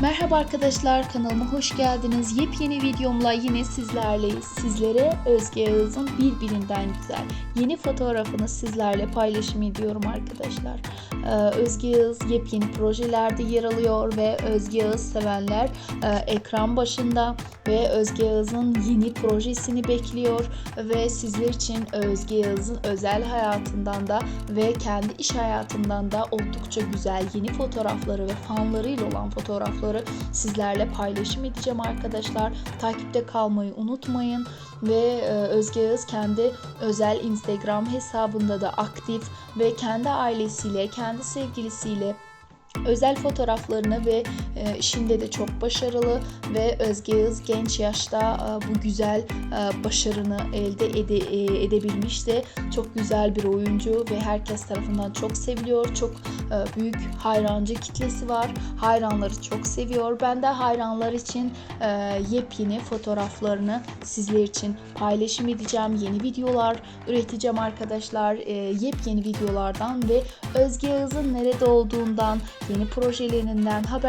Merhaba arkadaşlar kanalıma hoş geldiniz. Yepyeni videomla yine sizlerleyiz. Sizlere Özge Yağız'ın birbirinden güzel yeni fotoğrafını sizlerle paylaşım ediyorum arkadaşlar. Ee, Özge Yağız yepyeni projelerde yer alıyor ve Özge Yağız sevenler e, ekran başında ve Özge Yağız'ın yeni projesini bekliyor ve sizler için Özge Yağız'ın özel hayatından da ve kendi iş hayatından da oldukça güzel yeni fotoğrafları ve fanlarıyla olan fotoğrafları sizlerle paylaşım edeceğim arkadaşlar. Takipte kalmayı unutmayın ve e, Özge Yağız kendi özel Instagram hesabında da aktif ve kendi ailesiyle, kendi sevgilisiyle özel fotoğraflarını ve e, işinde de çok başarılı ve Özge Yağız genç yaşta e, bu güzel e, başarını elde ede- e, edebilmişti. Çok güzel bir oyuncu ve herkes tarafından çok seviliyor. Çok büyük hayrancı kitlesi var. Hayranları çok seviyor. Ben de hayranlar için yepyeni fotoğraflarını sizler için paylaşım edeceğim. Yeni videolar üreteceğim arkadaşlar. Yepyeni videolardan ve Özge Yağız'ın nerede olduğundan, 비니 프로실리는 난 허별